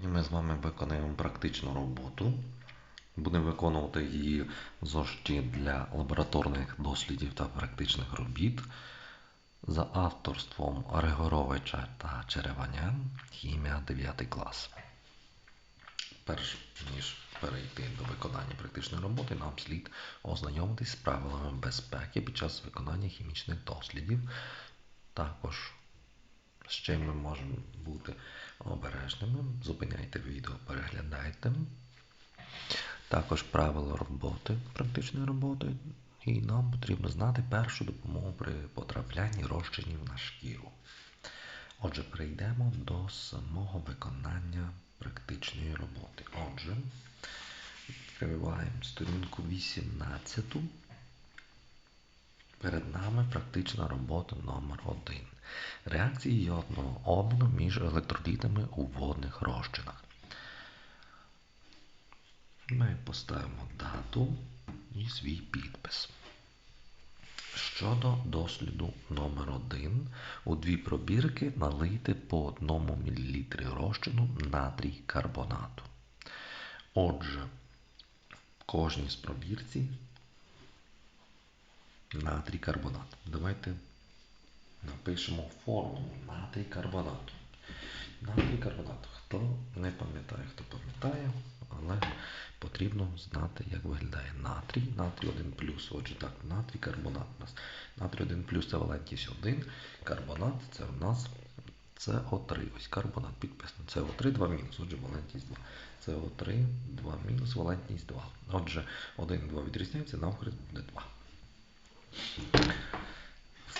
Сьогодні ми з вами виконаємо практичну роботу. Будемо виконувати її в для лабораторних дослідів та практичних робіт за авторством Григоровича та Череванян, хімія 9 клас. Перш ніж перейти до виконання практичної роботи, нам слід ознайомитись з правилами безпеки під час виконання хімічних дослідів. Також з чим ми можемо бути обережними. Зупиняйте відео, переглядайте. Також правила роботи, практичної роботи. І нам потрібно знати першу допомогу при потраплянні розчинів на шкіру. Отже, перейдемо до самого виконання практичної роботи. Отже, відкриваємо сторінку 18. Перед нами практична робота номер 1 Реакції йодного обміну між електролітами у водних розчинах. Ми поставимо дату і свій підпис. Щодо досліду номер 1 у дві пробірки налийте по 1 мл розчину натрій карбонату. Отже, в кожній з пробірці натрій карбонат. Давайте напишемо формулу натрій карбонату. Натрій карбонату. Хто не пам'ятає, хто пам'ятає, але потрібно знати, як виглядає натрій. Натрій 1 плюс. Отже, так, натрій карбонат у нас. Натрій 1 плюс це валентність 1. Карбонат це у нас СО3. Ось карбонат підписано. СО3, 2 мінус. Отже, валентність 2. СО3, 2 мінус, валентність 2. Отже, 1 і 2 відрізняються, навхрест буде 2.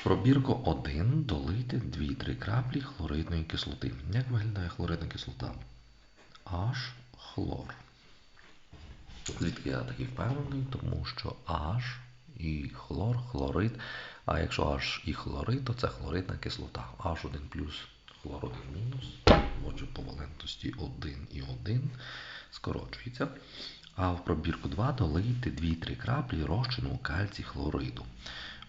Пробірку 1 долити 2-3 краплі хлоридної кислоти. Як виглядає хлоридна кислота? H хлор. Звідки я такий впевнений? Тому що H і хлор, хлорид. А якщо H і хлорид, то це хлоридна кислота. H1 плюс хлор 1 мінус. Отже, по валентності 1 і 1 скорочується. А в пробірку 2 долийте 2-3 краплі розчину кальцій хлориду.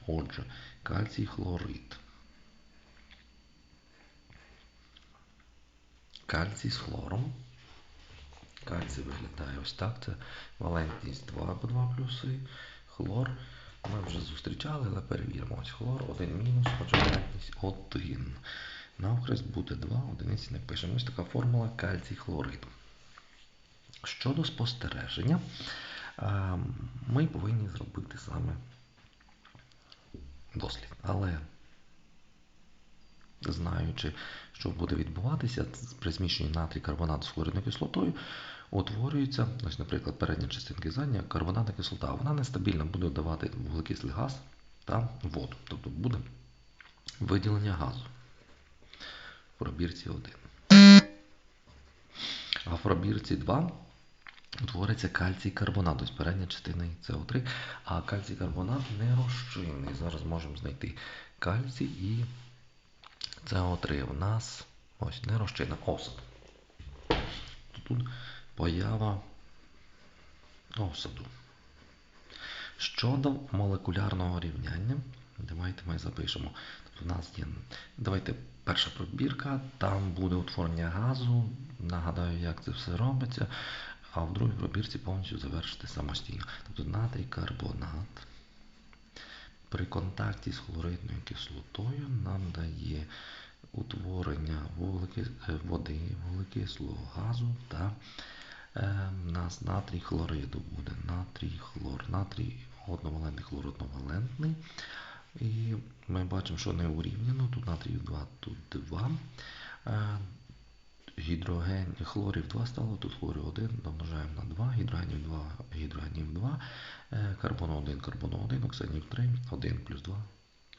Отже, кальцій хлорид. Кальцій з хлором. Кальцій виглядає ось так. Це валентність 2 по 2 плюси. Хлор. Ми вже зустрічали, але перевіримо. Ось хлор 1 мінус, отже, валентність 1. Навхрест буде 2, одиниці не пишемо. Ось така формула кальцій хлориду. Щодо спостереження, ми повинні зробити саме дослід. Але, знаючи, що буде відбуватися при зміщенні натрій карбонату з хлоридною кислотою, утворюється, ось, наприклад, передня частинка задня карбонатна кислота. Вона нестабільно буде давати вуглекислий газ та воду. Тобто буде виділення газу в пробірці 1. А в пробірці 2 утвориться кальцій карбонат, тобто передня частина СО3, а кальцій карбонат не розчинний. Зараз можемо знайти кальцій і СО3. У нас ось не розчинна осад. Тут поява осаду. Щодо молекулярного рівняння, давайте ми запишемо. Тобто у нас є, давайте перша пробірка, там буде утворення газу. Нагадаю, як це все робиться а в другій пробірці повністю завершити самостійно. Тобто натрій карбонат при контакті з хлоридною кислотою нам дає утворення е, води, вуглекислого газу та е, нас натрій хлориду буде натрій хлор, натрій одновалентний хлор одновалентний. І ми бачимо, що не урівняно. Тут натрій 2, тут 2 гідроген, хлорів 2 стало, тут хлорів 1, домножаємо на 2, гідрогенів 2, гідрогенів 2, е, карбону 1, карбону 1, оксанів 3, 1 плюс 2,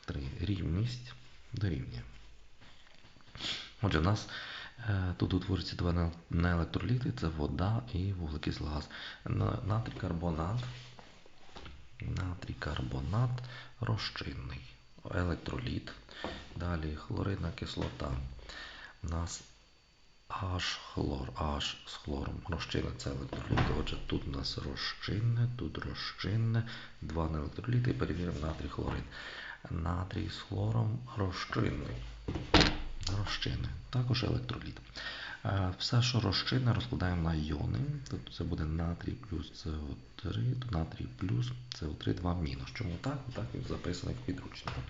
3. Рівність дорівнює. Отже, в нас е, тут утворюється два неелектроліти, це вода і вуглекислий газ. Натрій карбонат, натрій карбонат розчинний, електроліт. Далі хлоридна кислота. У нас H хлор, H з хлором. Розчинне це електроліти. Отже, тут у нас розчинне, тут розчинне, два неелектроліти і перевіримо натрій хлорид. Натрій з хлором розчинний. розчини, також електроліт. Е, Все, що розчинне, розкладаємо на іони. Тобто це буде натрій плюс СО3, натрій плюс СО3 2 мінус. Чому так? Так він записаний в підручнику.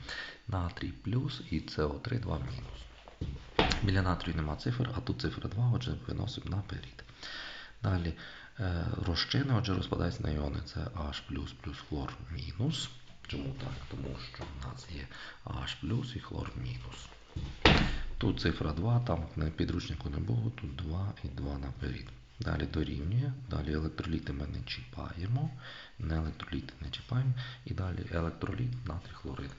Натрій плюс і СО3 2 мінус. Біля натрію нема цифр, а тут цифра 2, отже, виносимо наперед. Далі е, розчини, отже, розпадається на іони. Це H хлор мінус. Чому так? Тому що в нас є H і хлор мінус. Тут цифра 2, там на підручнику не було, тут 2 і 2 наперед. Далі дорівнює, далі електроліти ми не чіпаємо, не електроліти не чіпаємо. І далі електроліт, натрій хлорид.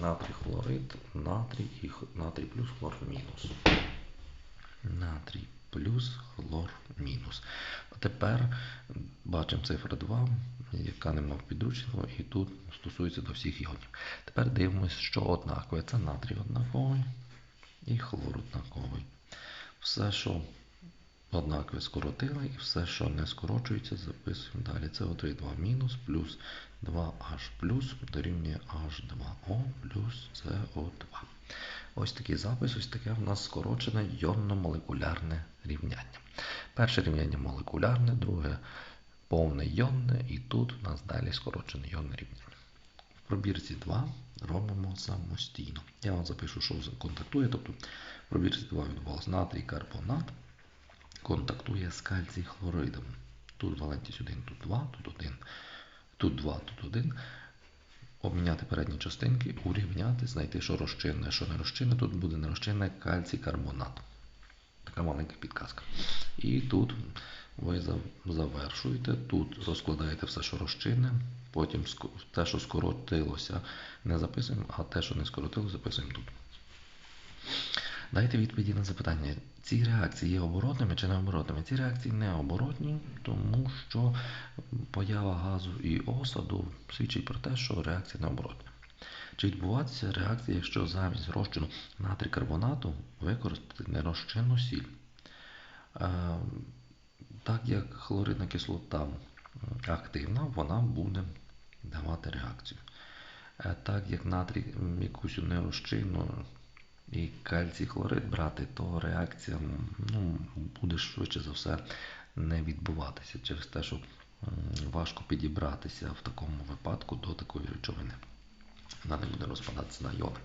Натрій хлорид, натрій і натрій плюс хлор мінус. Натрій плюс хлор мінус. А тепер бачимо цифра 2, яка нема в підручнику, і тут стосується до всіх іонів. Тепер дивимося, що однакове. Це натрій однаковий і хлор однаковий. Все, що однакове скоротили, і все, що не скорочується, записуємо далі. Це 3 2 мінус плюс 2H плюс дорівнює H2O плюс CO2. Ось такий запис, ось таке в нас скорочене йонно-молекулярне рівняння. Перше рівняння молекулярне, друге повне йонне, і тут у нас далі скорочене йонне рівняння. В пробірці 2 робимо самостійно. Я вам запишу, що контактує. Тобто в пробірці 2 відбувалося натрій карбонат, контактує з кальцій хлоридом. Тут валентність 1, тут 2, тут 1, тут 2, тут 1. Обміняти передні частинки, урівняти, знайти, що розчинне, що не розчинне. Тут буде не розчинне кальцій карбонат. Така маленька підказка. І тут ви завершуєте, тут розкладаєте все, що розчинне, потім те, що скоротилося, не записуємо, а те, що не скоротилося, записуємо тут. Дайте відповіді на запитання. Ці реакції є оборотними чи не оборотними? Ці реакції не оборотні, тому що поява газу і осаду свідчить про те, що реакція не оборотна. Чи відбувається реакція, якщо замість розчину натрій карбонату використати нерозчинну сіль? Е, Так як хлоридна кислота активна, вона буде давати реакцію. Е, Так як натрій якусь нерозчинну і кальцій хлорид брати, то реакція ну, буде швидше за все не відбуватися через те, що важко підібратися в такому випадку до такої речовини. Вона не буде розпадатися на йони.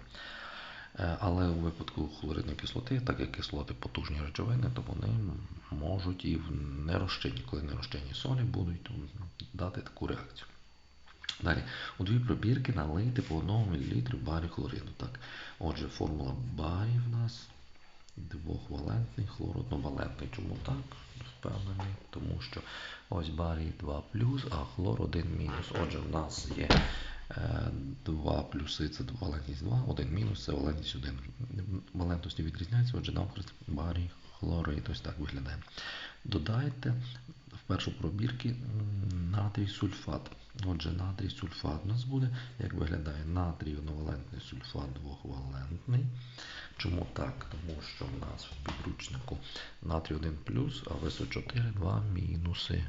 Е, Але у випадку хлоридної кислоти, так як кислоти потужні речовини, то вони можуть і в нерозчинні, коли нерозчинні солі будуть дати таку реакцію. Далі, у дві пробірки налийте по 1 мл барі хлориду. Так, отже, формула барі в нас двохвалентний хлор одновалентний. Чому так? Впевнений, тому що ось барій 2 плюс, а хлор 1 мінус. Отже, в нас є е, 2 плюси це валентність 2, 1 мінус це валентність 1. Валентності відрізняються, отже, навкрест барій хлорид. Ось так виглядає. Додайте першу пробірки натрій сульфат. Отже, натрій сульфат у нас буде, як виглядає натрій одновалентний сульфат двохвалентний. Чому так? Тому що в нас в підручнику натрій 1 плюс, а ВСО4 2 мінуси.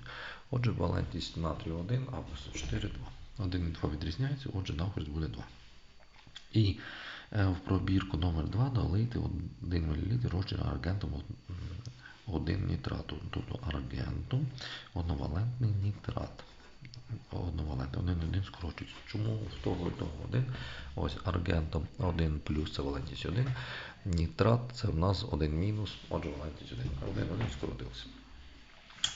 Отже, валентність натрію 1, а ВСО4 2. 1 і 2 відрізняються, отже, навхрест буде 2. І е, в пробірку номер 2 долийте 1 мл розчину аргентом 1 нітрату, тобто аргентум одновалентний нітрат. Одновалентний, один один скорочується. Чому в того і того один? Ось аргентом 1 плюс це валентність 1. Нітрат це в нас 1 мінус, отже, валентність 1. 1 1 скоротився.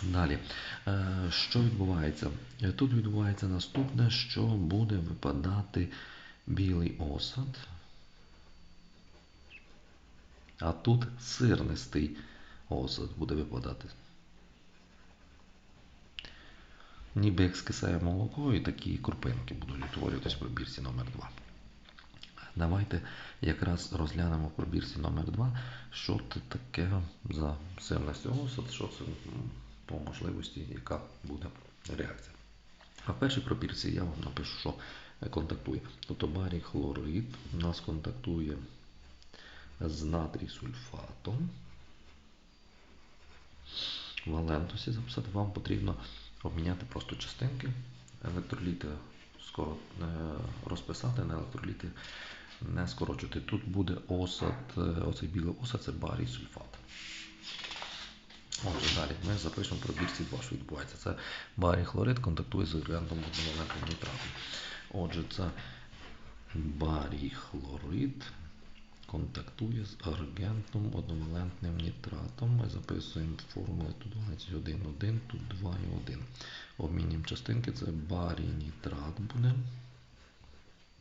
Далі, Е, що відбувається? Е, Тут відбувається наступне, що буде випадати білий осад, а тут сирнистий осад буде випадати. Ніби як скисає молоко, і такі крупинки будуть утворюватись в пробірці номер 2 Давайте якраз розглянемо в пробірці номер 2 що це таке за сирнистий осад, що це по можливості, яка буде реакція. А в першій пробірці я вам напишу, що контактує. Тобто барій хлорид у нас контактує з натрій сульфатом. Валентосі записати вам потрібно обміняти просто частинки, електроліти скоро е, розписати на електроліти не скорочувати. Тут буде осад, е, оцей білий осад, це барій сульфат. Отже, далі ми запишемо про бірці 2, що відбувається. Це барій хлорид контактує з агрегантом одновалентним нітратом. Отже, це барій хлорид контактує з аргентом одновалентним нітратом. Ми записуємо формули тут 1, 1, тут 2 і 1. Обмінюємо частинки, це барій нітрат буде.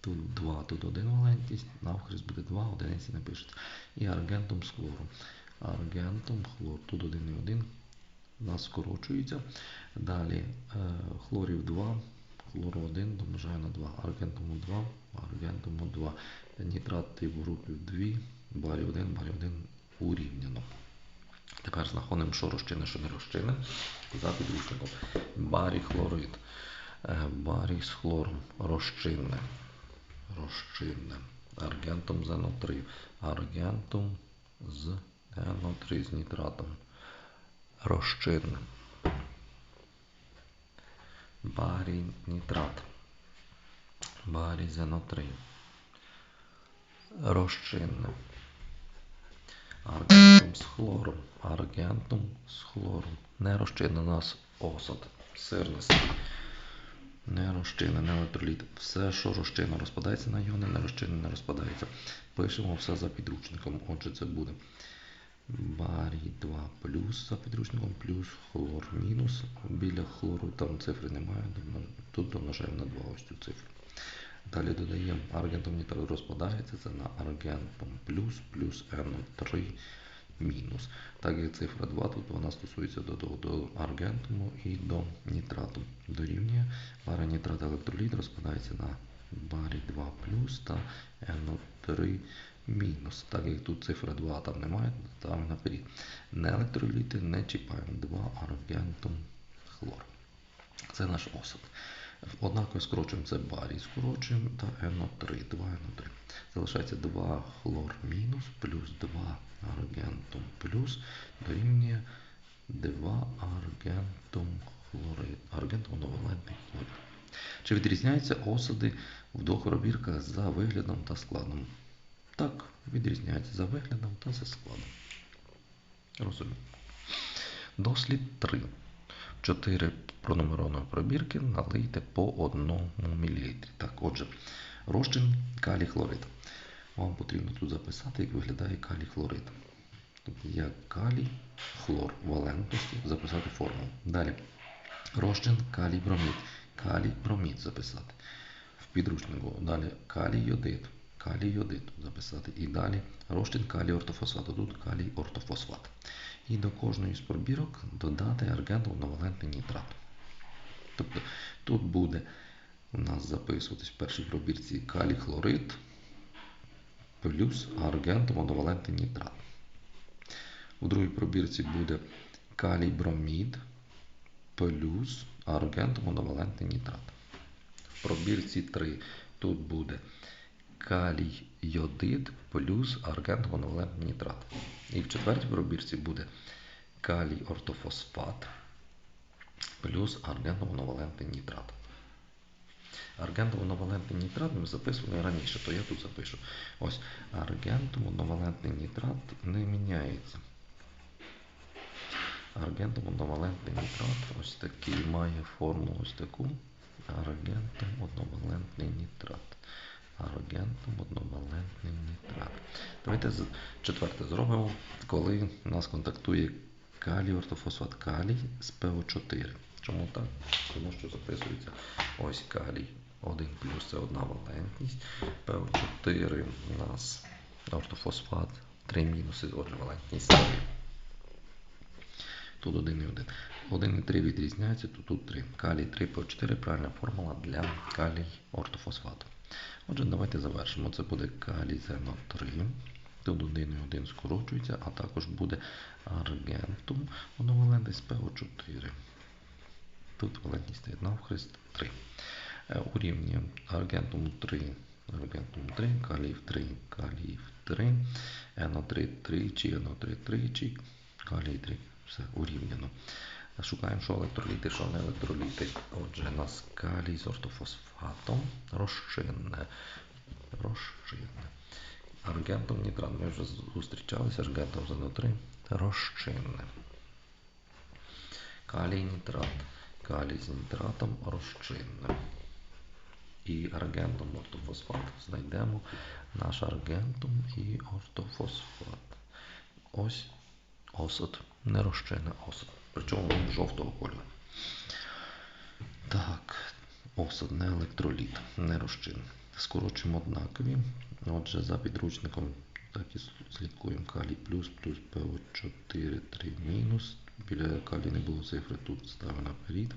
Тут 2, тут 1 валентність, навхрест буде 2, одиниці не пишеться. І аргентом з хлором. Аргентом хлор, тут 1 і 1 нас скорочується. Далі е, хлорів 2, хлору 1 домножаю на 2, аргентому 2, аргентому 2. Нітрати в групі 2, барі 1, барі 1 урівняно. Тепер знаходимо, що розчини, що не розчини. За підручником. Барій хлорид. Е, Барій з хлором розчинне. Розчинне. Аргентом з НО3. Аргентом з НО3 з нітратом. Розчинне. Барій нітрат. Барій з НО3. Розчинне. Аргентом з хлором. Аргентом з хлором. Не розчинне у нас осад. Сирності. Не розчинне, не електроліт. Все, що розчинно розпадається на іони, не розчинне не розпадається. Пишемо все за підручником. Отже, це буде барій 2 плюс за підручником, плюс хлор мінус. Біля хлору там цифри немає. Тут домножаємо на 2 ось цю цифру. Далі додаємо аргентом нітрат розпадається, це на аргентом плюс, плюс НО3 мінус. Так як цифра 2, тут вона стосується до, до, до аргентуму і до нітрату. Дорівнює барий нітрат електроліт розпадається на барій 2 плюс та НО3 мінус. Так як тут цифра 2 там немає, ставимо наперед. Не електроліти не чіпаємо 2 аргентум хлор. Це наш осад. Однаково скорочуємо це барій, скорочуємо та НО3, 2 НО3. Залишається 2 хлор мінус плюс 2 аргентум плюс дорівнює 2 аргентум хлорид. Аргентум одновалентний хлорид. Чи відрізняються осади в двох пробірках за виглядом та складом? Так, відрізняються за виглядом та за складом. Розумію. Дослід 3. 4 пронумерованої пробірки налийте по 1 мл. Так, отже, розчин калій хлорид. Вам потрібно тут записати, як виглядає калій хлорид. Тобто як калій, хлор валентності, записати формулу. Далі. Розчин калій бромід. Калій бромід записати. В підручнику. Далі калій йодид. Калій йодид записати. І далі розчин калій ортофосфату. Тут калій ортофосфат. І до кожної з пробірок додати аргентовновалентний нітрат. Тобто тут буде у нас записуватись в першій пробірці калій хлорид плюс аргентовновалентний нітрат. У другій пробірці буде калій бромід плюс аргентовновалентний нітрат. В пробірці 3 тут буде калій йодид плюс аргентовновалентний нітрат. І в четвертій пробірці буде калій ортофосфат плюс аргентовновалентний нітрат. Аргентовновалентний нітрат ми записували раніше, то я тут запишу. Ось аргентовновалентний нітрат не міняється. Аргентовновалентний нітрат ось такий має форму ось таку. Аргентом одновалентний нітрат. Аргентом одновалентний нітрат. Давайте четверте зробимо, коли нас контактує калій ортофосфат калій з ПО4. Чому так? Тому що записується ось калій 1 плюс це одна валентність. ПО4 у нас ортофосфат 3 мінуси, отже, валентність 3. Тут 1 і 1. 1 і 3 відрізняються, тут 3. Калій 3 по 4 правильна формула для калій ортофосфату. Отже, давайте завершимо. Це буде калій ЗНО3. Тут 1 і 1 скорочується, а також буде аргентум, одновалентність ПО4. Тут валентність стоїть навхрест 3. Урівнюємо аргентум 3, аргентум 3, каліїв 3, каліїв 3, НО3 тричі, НО3 тричі, калій 3. Все урівняно. Шукаємо, що електроліти, що не електроліти. Отже, нас калій з ортофосфатом розчинне. розчинне. Аргентум нітрат. Ми вже зустрічалися, аргентум ЗНО3 розчинне. Калій нітрат. Калій з нітратом розчинне. І аргентум ортофосфат знайдемо наш аргентум і ортофосфат. Ось осад, нерозчинний осад. Причому жовтого кольору. Так, осад, електроліт, не розчин. Скорочуємо однакові. Отже, за підручником так і слідкуємо калій плюс, плюс ПО4, 3 мінус. Біля калій не було цифри, тут ставимо наперед.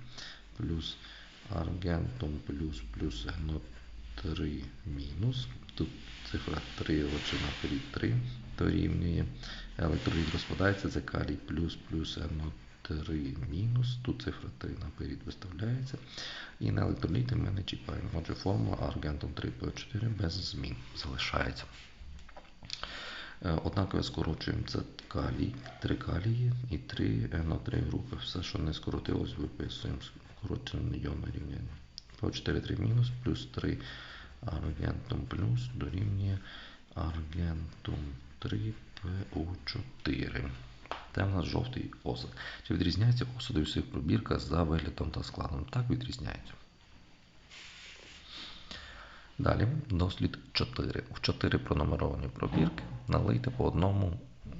Плюс аргентум плюс, плюс ГНО 3 мінус. Тут цифра 3, отже, наперед 3 дорівнює. Електроліт розпадається, це калій плюс, плюс НО 3 мінус. Тут цифра 3 наперед виставляється. І на електроліти ми не чіпаємо. Отже, формула аргентум 3 по 4 без змін залишається. Е, Однаково скорочуємо це калій, 3 калії і 3 на 3 групи. Все, що не скоротилось, виписуємо скорочене йонне рівняння. По 4 3 мінус плюс 3 аргентум плюс дорівнює аргентум 3 ПО4. Це в нас жовтий осад. Чи відрізняється осадовий своїх пробірка за виглядом та складом? Так відрізняється. Далі дослід 4. В 4 пронумеровані пробірки налийте по 1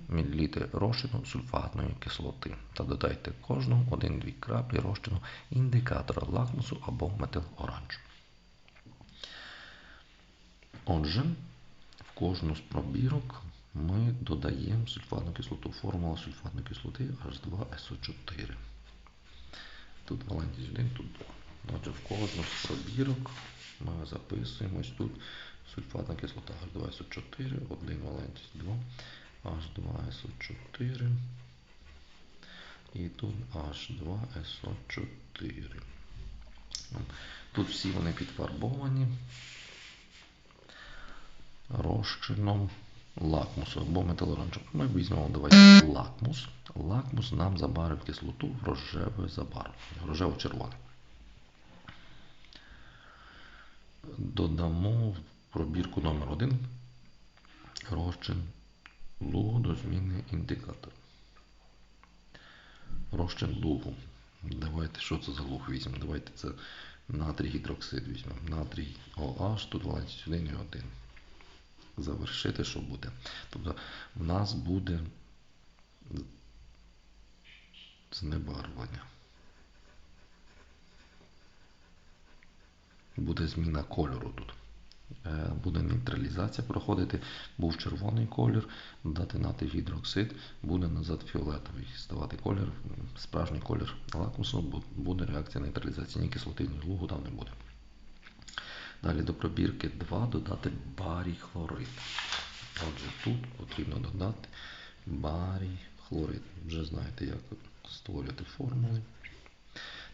мл розчину сульфатної кислоти та додайте кожну 1-2 краплі розчину індикатора лакмусу або метилоранжу. Отже, в кожну з пробірок ми додаємо сульфатну кислоту. Формула сульфатної кислоти H2SO4. Тут валентність 1, тут 2. Отже, в кожну з пробірок ми записуємо тут сульфатна кислота H2SO4, 1 валентність 2, H2SO4 і тут H2SO4. Тут всі вони підфарбовані розчином лакмусу або металоранжем. Ми візьмемо давайте лакмус. Лакмус нам забарив кислоту в рожеве забарвлення, рожево-червоне. Додамо в пробірку номер 1 розчин лугу до зміни індикатора. Розчин лугу. Давайте, що це за луг візьмемо? Давайте це натрій гідроксид візьмемо. Натрій OH, тут валентність 1 і 1 завершити, що буде. Тобто в нас буде знебарвлення. Буде зміна кольору тут. Буде нейтралізація проходити, був червоний колір, натрій гідроксид, буде назад фіолетовий. Ставати колір, справжній колір лакмусу, буде реакція нейтралізації, ні кислоти, ні лугу там не буде. Далі до пробірки 2 додати барій хлорид. Отже, тут потрібно додати барій хлорид. Вже знаєте, як створювати формули.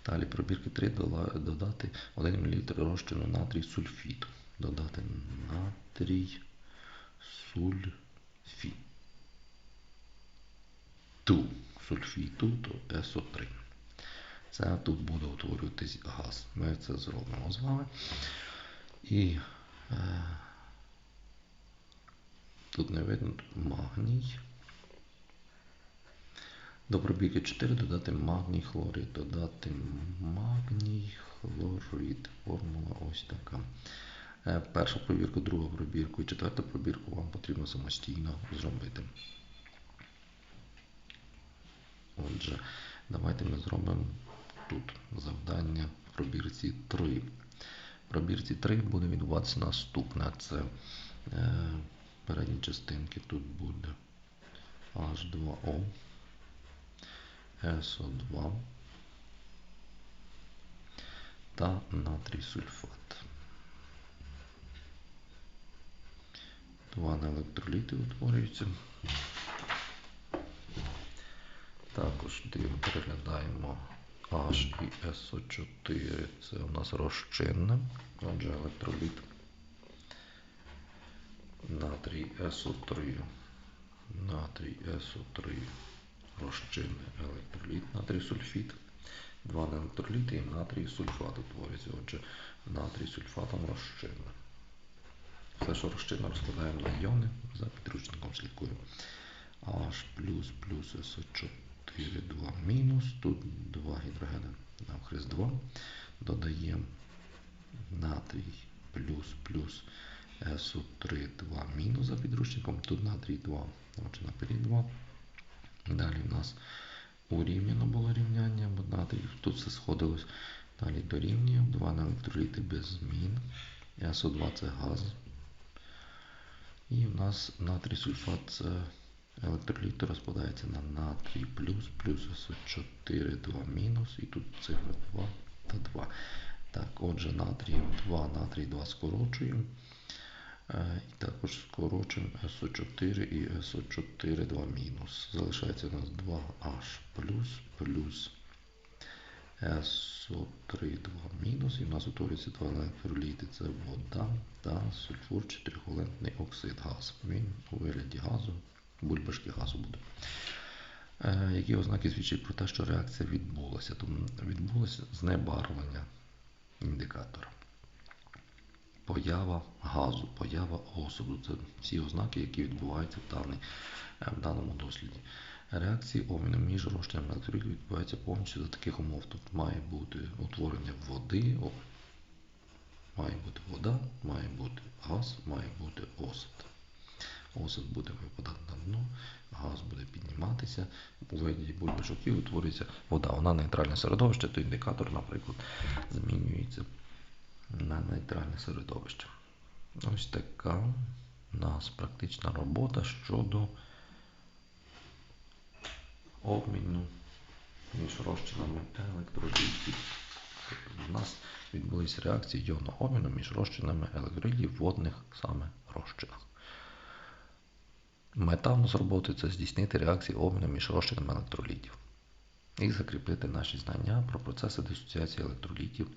Далі пробірки 3 додати 1 мл розчину натрій сульфіту. Додати натрій сульфіту. Сульфіту то СО3. Це тут буде утворюватись газ. Ми це зробимо з вами. І е, тут не видно тут магній. До пробірки 4 додати магній хлорид, додати магній хлорид. Формула ось така. Е, першу пробірку, другу пробірку і четверту пробірку вам потрібно самостійно зробити. Отже, давайте ми зробимо тут завдання в пробірці 3. Пробірці 3 буде відбуватися наступне. Це е, передні частинки тут буде H2O, SO2 та натрій сульфат. Два електроліти утворюються. Також переглядаємо H і SO4 це у нас розчинне, отже електроліт. Натрій СО3. Натрій СО3 розчинний електроліт, натрій сульфід. Два електроліти і натрій сульфат утворюється. Отже, натрій сульфатом розчинне. Все, що розчинно, розкладаємо на йони, за підручником слідкуємо. H плюс плюс СО4 2 мінус. Тут 2 гідрогени навхрест 2. Додаємо натрій плюс плюс СО3 2 мінус за підручником. Тут натрій 2, отже наперед 2. Далі в нас урівняно було рівняння, бо натрій тут все сходилось. Далі дорівнюємо 2 на електроліти без змін. СО2 це газ. І в нас натрій сульфат це електроліт розпадається на натрій плюс, плюс СО4 2 мінус. І тут цифра 2 та 2. Так, отже, натрій 2, натрій 2 скорочуємо. Е, І також скорочуємо СО4 і СО4 2 мінус. Залишається у нас 2H плюс плюс СО3 2 мінус. І в нас утворюється два електроліти. Це вода та сульфур 4 оксид газ. Він у вигляді газу, бульбашки газу буде. Е, Які ознаки свідчать про те, що реакція відбулася? Тому відбулося знебарвлення індикатора. Поява газу, поява осаду це всі ознаки, які відбуваються в, даний, е, в даному досліді. Реакції обміну між розчинами електролітів відбуваються повністю за таких умов. Тобто має бути утворення води, має бути вода, має бути газ, має бути осад. Осад буде випадати на дно, газ буде підніматися у вигляді бульбашок і утворюється вода. Вона нейтральне середовище, то індикатор, наприклад, змінюється на нейтральне середовище. Ось така у нас практична робота щодо обміну між розчинами електролітів. Тобто У нас відбулися реакції йонного обміну між розчинами електролітів в водних саме розчинах. Мета у нас роботи це здійснити реакції обміну між розчинами електролітів і закріпити наші знання про процеси дисоціації електролітів,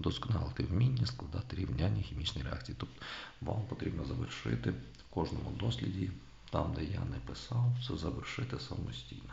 вдосконалити вміння складати рівняння хімічної реакції. Тобто вам потрібно завершити в кожному досліді, там, де я не писав, це завершити самостійно.